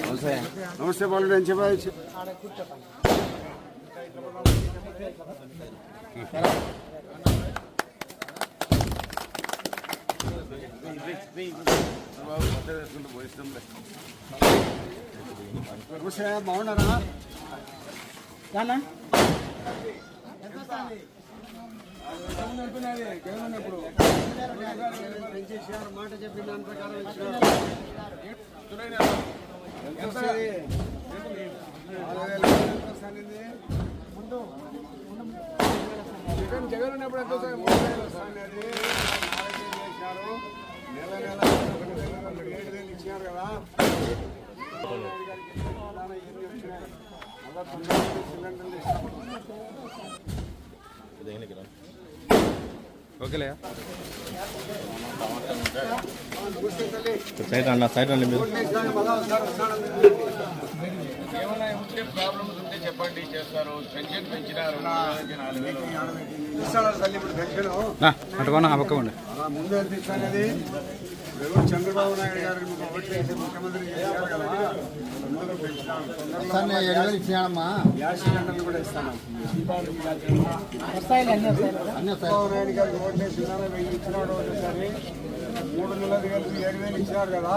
నమస్తే నమస్తే బాలుడు అని చెప్పచ్చు నమస్తే బాగున్నారా? మాట చెప్పిన దాని ప్రకారం జగన్ జగన్ ఉన్నప్పుడు ఎంత సార్ మూడు వేలు సార్ అది. నాలుగు నెల నెల ఒకటి వేలు, ఒకటి ఏడు వేలు ఇచ్చినారు కదా చంద్రబాబు నాయుడు గారికి తెలంగాణ ఇవన్నీ వచ్చినాయి. మళ్ళా తొమ్మిది వేలు సిలిండర్లు ఇస్తాము. సైడ్ అన్న సైడ్ అండి మీరు ఓట్లేసినాక మళ్ళా ఒకసారి వస్తాను. ఏమైనా ఉంటే ప్రాబ్లమ్స్ చెప్పండి చేస్తారు పెన్షన్ పెంచినారు. వేలు అటుకోనా అవ్వకండి ముందు ఇప్పుడు చంద్రబాబు నాయుడు గారు ముఖ్యమంత్రి చేశారు కదా. తొందరలో గ్యాస్ సిలిండర్లు కూడా ఇస్తాను. చంద్రబాబు నాయుడు గారు వేసి ఉన్నారా? వెయ్యి ఇచ్చినాడు ఒకసారి. మూడు నెలలు కలిపి ఏడు వేలు ఇచ్చినారు కదా.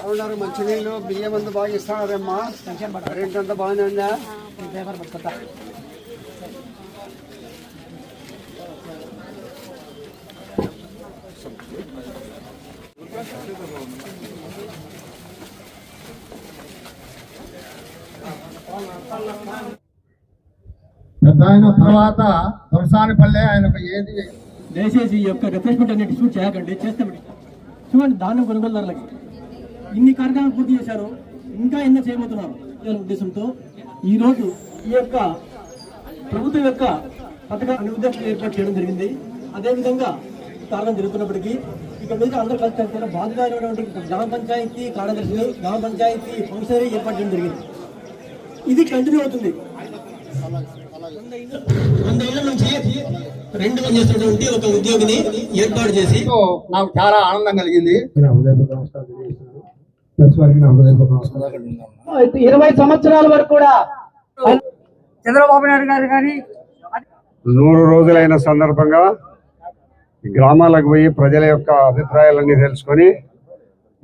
అవునారు మంచి నీళ్ళు బియ్యం అంతా బాగా ఇస్తున్నారమ్మా రెంట్ అంతా బాగానే ఉందా పెద్ద ఆయన తర్వాత దొరసానిపల్లె ఆయన ఏది దయచేసి ఈ యొక్క రిఫ్రెష్మెంట్ అనేది షూట్ చేయకండి చేస్తే చూడండి దాని కొనుగోలుదారులకి. ఇన్ని కార్యక్రమాలు పూర్తి చేశారు ఇంకా ఎన్నో చేయబోతున్నారు. అనే ఉద్దేశంతో ఈరోజు ఈ యొక్క ప్రభుత్వం యొక్క పథకాన్ని ఉద్దేశం ఏర్పాటు చేయడం జరిగింది. అదేవిధంగా కారణం జరుగుతున్నప్పటికీ ఇక్కడ మీద అందరూ కలిసి బాధ్యత బాధ్యతమైనటువంటి గ్రామ పంచాయతీ కార్యదర్శి గ్రామ పంచాయతీ ఫంక్షనరీ ఏర్పాటు చేయడం జరిగింది. ఇది కంటిన్యూ అవుతుంది. వంద ఏళ్ళ నుంచి రెండు పని చేస్తున్నటువంటి ఒక ఉద్యోగిని ఏర్పాటు చేసి నాకు చాలా ఆనందం కలిగింది. ఇరవై సంవత్సరాల వరకు కూడా చంద్రబాబు నాయుడు గారు కానీ నూరు రోజులైన సందర్భంగా గ్రామాలకు పోయి ప్రజల యొక్క అభిప్రాయాలన్నీ తెలుసుకొని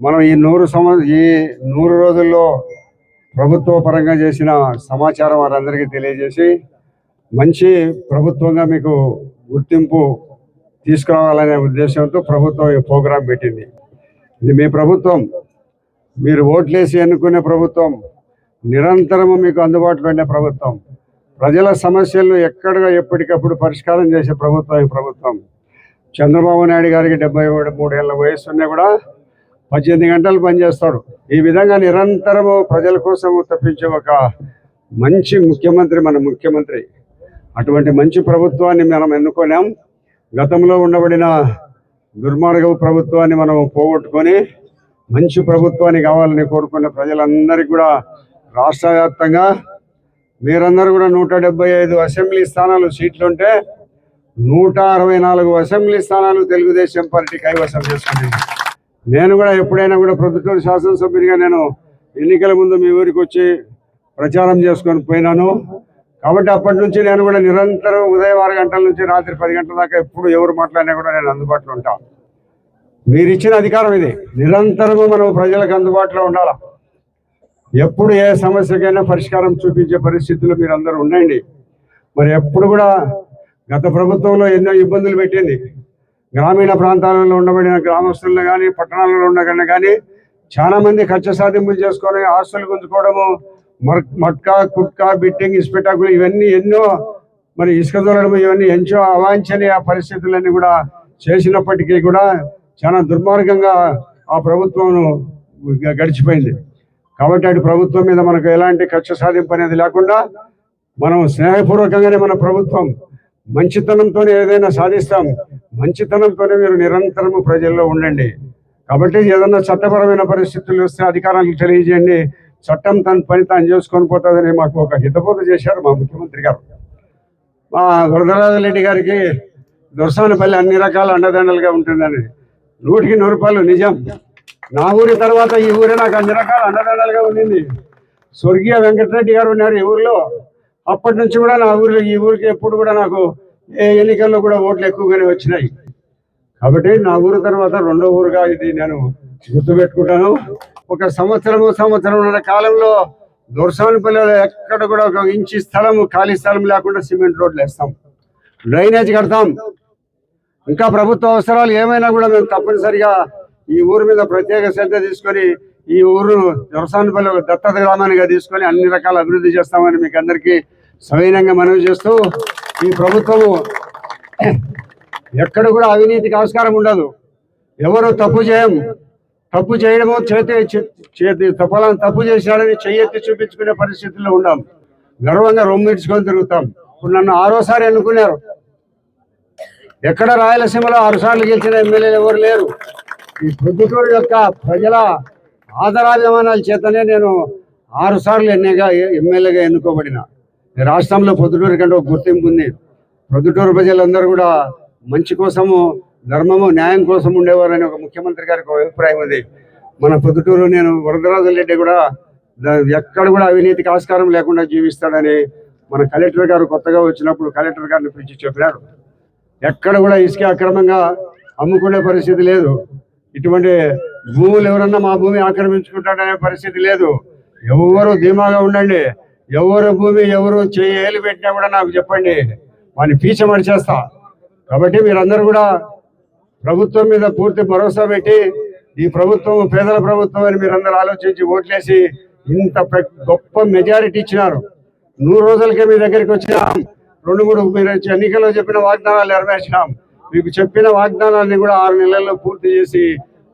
మనం ఈ నూరు సంవ ఈ నూరు రోజుల్లో ప్రభుత్వ పరంగా చేసిన సమాచారం వారందరికీ తెలియజేసి మంచి ప్రభుత్వంగా మీకు గుర్తింపు తీసుకురావాలనే ఉద్దేశంతో ప్రభుత్వం ఈ ప్రోగ్రాం పెట్టింది. ఇది మీ ప్రభుత్వం. మీరు ఓట్లేసి ఎన్నుకునే ప్రభుత్వం. నిరంతరము మీకు అందుబాటులో ఉండే ప్రభుత్వం. ప్రజల సమస్యలను ఎక్కడగా ఎప్పటికప్పుడు పరిష్కారం చేసే ప్రభుత్వం ఈ ప్రభుత్వం. చంద్రబాబు నాయుడు గారికి డెబ్బై మూడేళ్ళ వయసు ఉన్నా కూడా పద్దెనిమిది గంటలు పనిచేస్తాడు. ఈ విధంగా నిరంతరము ప్రజల కోసం తప్పించే ఒక మంచి ముఖ్యమంత్రి మన ముఖ్యమంత్రి. అటువంటి మంచి ప్రభుత్వాన్ని మనం ఎన్నుకున్నాం గతంలో ఉండబడిన దుర్మార్గ ప్రభుత్వాన్ని మనం పోగొట్టుకొని మంచి ప్రభుత్వాన్ని కావాలని కోరుకునే ప్రజలందరికీ కూడా రాష్ట్ర వ్యాప్తంగా మీరందరూ కూడా నూట డెబ్బై ఐదు అసెంబ్లీ స్థానాలు సీట్లు ఉంటే నూట అరవై నాలుగు అసెంబ్లీ స్థానాలు తెలుగుదేశం పార్టీ కైవసం చేసుకుంది నేను కూడా ఎప్పుడైనా కూడా ప్రభుత్వ శాసనసభ్యునిగా నేను ఎన్నికల ముందు మీ ఊరికి వచ్చి ప్రచారం చేసుకొని పోయినాను. కాబట్టి అప్పటి నుంచి నేను కూడా నిరంతరం ఉదయం ఆరు గంటల నుంచి రాత్రి పది గంటల దాకా ఎప్పుడు ఎవరు మాట్లాడినా కూడా నేను అందుబాటులో ఉంటాను మీరు ఇచ్చిన అధికారం ఇది. నిరంతరము మనం ప్రజలకు అందుబాటులో ఉండాలా? ఎప్పుడు ఏ సమస్యకైనా పరిష్కారం చూపించే పరిస్థితులు మీరు అందరూ ఉండండి. మరి ఎప్పుడు కూడా గత ప్రభుత్వంలో ఎన్నో ఇబ్బందులు పెట్టింది. గ్రామీణ ప్రాంతాలలో ఉండబడిన గ్రామస్తులను కానీ పట్టణాలలో ఉండగానే కానీ చాలా మంది ఖర్చు సాధింపులు చేసుకొని ఆస్తులు గుంజుకోవడము మట్కా కుట్కా బిట్టింగ్ ఇస్పెటాకులు ఇవన్నీ ఎన్నో మరి ఇసుక దొరకడం ఇవన్నీ ఎంచో అవాంఛనీయ పరిస్థితులన్నీ కూడా చేసినప్పటికీ కూడా చాలా దుర్మార్గంగా ఆ ప్రభుత్వం గడిచిపోయింది. కాబట్టి అటు ప్రభుత్వం మీద మనకు ఎలాంటి కక్ష సాధింపు అనేది లేకుండా మనం స్నేహపూర్వకంగానే మన ప్రభుత్వం మంచితనంతోనే ఏదైనా సాధిస్తాం మంచితనంతోనే మీరు నిరంతరము ప్రజల్లో ఉండండి. కాబట్టి ఏదన్నా చట్టపరమైన పరిస్థితులు వస్తే అధికారానికి తెలియజేయండి. చట్టం తన పని తాను చేసుకొని పోతుందని మాకు ఒక హితబోధ చేశారు మా ముఖ్యమంత్రి గారు. మా వరదరాజరెడ్డి గారికి దొరసానపల్లి అన్ని రకాల అండదండలుగా ఉంటుందని. నూటికి నూరు రూపాయలు నిజం. నా ఊరి తర్వాత ఈ ఊరే నాకు అన్ని రకాల అండదండలుగా ఉండింది. స్వర్గీయ వెంకటరెడ్డి గారు ఉన్నారు ఈ ఊర్లో. అప్పటి నుంచి కూడా నా ఊరిలో ఈ ఊరికి ఎప్పుడు కూడా నాకు ఏ ఎన్నికల్లో కూడా ఓట్లు ఎక్కువగానే వచ్చినాయి. కాబట్టి నా ఊరు తర్వాత రెండో ఊరుగా ఇది నేను గుర్తుపెట్టుకుంటాను. ఒక సంవత్సరము సంవత్సరం కాలంలో దొరసానిపల్లిలో ఎక్కడ కూడా ఒక ఇంచి స్థలం ఖాళీ స్థలం లేకుండా సిమెంట్ రోడ్లు వేస్తాం. డ్రైనేజ్ కడతాం. ఇంకా ప్రభుత్వ అవసరాలు ఏమైనా కూడా మేము తప్పనిసరిగా ఈ ఊరు మీద ప్రత్యేక శ్రద్ధ తీసుకొని ఈ ఊరు దొరసానిపల్లి ఒక దత్తత గ్రామానిగా తీసుకొని అన్ని రకాల అభివృద్ధి చేస్తామని మీకు అందరికీ సవినంగా మనవి చేస్తూ ఈ ప్రభుత్వము ఎక్కడ కూడా అవినీతికి ఆస్కారం ఉండదు. ఎవరు తప్పు చేయం తప్పు చేయడము చేతి చే- చేతి తప్పలను తప్పు చేశాడని చెయ్యెత్తి చూపించుకునే పరిస్థితుల్లో ఉండాం. గర్వంగా రొమ్మిడ్చుకొని తిరుగుతాం. ఇప్పుడు నన్ను ఆరోసారి ఎన్నుకున్నారు. ఎక్కడ రాయలసీమలో ఆరు సార్లు గెలిచిన ఎమ్మెల్యేలు ఎవరు లేరు. ఈ ప్రభుత్వం యొక్క ప్రజల ఆదరాభిమానాల చేతనే నేను ఆరు సార్లు ఎన్నిగా ఎమ్మెల్యేగా ఎన్నుకోబడిన. రాష్ట్రంలో పొద్దుటూరు కంటే ఒక గుర్తింపు ఉంది. ప్రొద్దుటూరు ప్రజలందరూ కూడా మంచి కోసము ధర్మము న్యాయం కోసం ఉండేవారని ఒక ముఖ్యమంత్రి గారికి ఒక అభిప్రాయం ఉంది. మన పొద్దుటూరు నేను వరదరాజు రెడ్డి కూడా ఎక్కడ కూడా అవినీతికి ఆస్కారం లేకుండా జీవిస్తాడని మన కలెక్టర్ గారు కొత్తగా వచ్చినప్పుడు కలెక్టర్ గారిని పిలిచి చెప్పినారు ఎక్కడ కూడా ఇసుక అక్రమంగా అమ్ముకునే పరిస్థితి లేదు. ఇటువంటి భూములు ఎవరన్నా మా భూమి ఆక్రమించుకుంటాడనే పరిస్థితి లేదు. ఎవరు ధీమాగా ఉండండి. ఎవరు భూమి ఎవరు చేయాలి పెట్టినా కూడా నాకు చెప్పండి. వాడిని పీచమడి చేస్తా కాబట్టి మీరందరూ కూడా ప్రభుత్వం మీద పూర్తి భరోసా పెట్టి ఈ ప్రభుత్వం పేదల ప్రభుత్వం అని మీరందరూ ఆలోచించి ఓట్లేసి ఇంత గొప్ప మెజారిటీ ఇచ్చినారు. నూరు రోజులకే మీ దగ్గరికి వచ్చినాం. రెండు మూడు మీరు ఎన్నికల్లో చెప్పిన వాగ్దానాలు నెరవేర్చినాం. మీకు చెప్పిన వాగ్దానాన్ని కూడా ఆరు నెలల్లో పూర్తి చేసి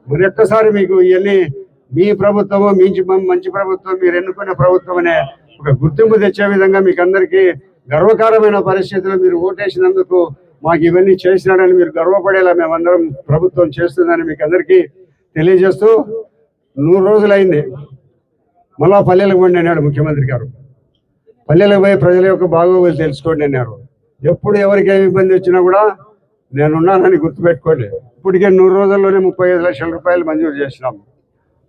మరి ఒక్కసారి మీకు ఇవన్నీ మీ ప్రభుత్వము మించి మంచి ప్రభుత్వం మీరు ఎన్నుకునే ప్రభుత్వం అనే ఒక గుర్తింపు తెచ్చే విధంగా మీకు అందరికీ గర్వకారమైన పరిస్థితులు మీరు ఓటేసినందుకు మాకు ఇవన్నీ చేసినాడని మీరు గర్వపడేలా మేమందరం ప్రభుత్వం చేస్తుందని మీకు అందరికీ తెలియజేస్తూ నూరు రోజులైంది. మళ్ళా పల్లెలకు పండి అన్నాడు ముఖ్యమంత్రి గారు. పల్లెలకు పోయి ప్రజల యొక్క బాగోగులు తెలుసుకోండి అన్నారు. ఎప్పుడు ఎవరికి ఏమి ఇబ్బంది వచ్చినా కూడా నేనున్నానని గుర్తుపెట్టుకోండి. ఇప్పటికే నూరు రోజుల్లోనే ముప్పై ఐదు లక్షల రూపాయలు మంజూరు చేసినాం.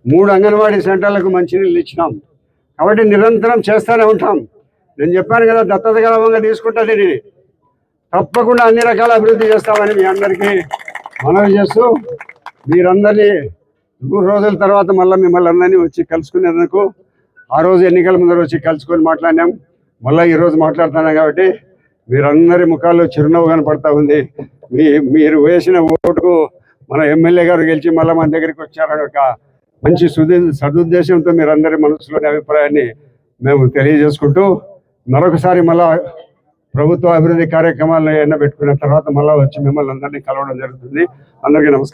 మూడు అంగన్వాడీ సెంటర్లకు మంచినీళ్ళు ఇచ్చినాం. కాబట్టి నిరంతరం చేస్తూనే ఉంటాం. నేను చెప్పాను కదా దత్తత గ్రామంగా తీసుకుంటుంది ఇది తప్పకుండా అన్ని రకాల అభివృద్ధి చేస్తామని మీ అందరికీ మనవి చేస్తూ మీరందరినీ మూడు రోజుల తర్వాత మళ్ళీ మిమ్మల్ని అందరినీ వచ్చి కలుసుకునేందుకు ఆ రోజు ఎన్నికల ముందర వచ్చి కలుసుకొని మాట్లాడినాం. మళ్ళీ ఈ రోజు మాట్లాడుతున్నాం కాబట్టి మీరందరి ముఖాల్లో చిరునవ్వు కనపడతా ఉంది. మీ మీరు వేసిన ఓటుకు మన ఎమ్మెల్యే గారు గెలిచి మళ్ళీ మన దగ్గరికి వచ్చారని ఒక మంచి సుది సదుద్దేశంతో మీరందరి మనసులోని అభిప్రాయాన్ని మేము తెలియజేసుకుంటూ మరొకసారి మళ్ళా ప్రభుత్వ అభివృద్ధి కార్యక్రమాలను ఎన్నబెట్టుకున్న తర్వాత మళ్ళా వచ్చి మిమ్మల్ని అందరినీ కలవడం జరుగుతుంది. అందరికీ నమస్కారం.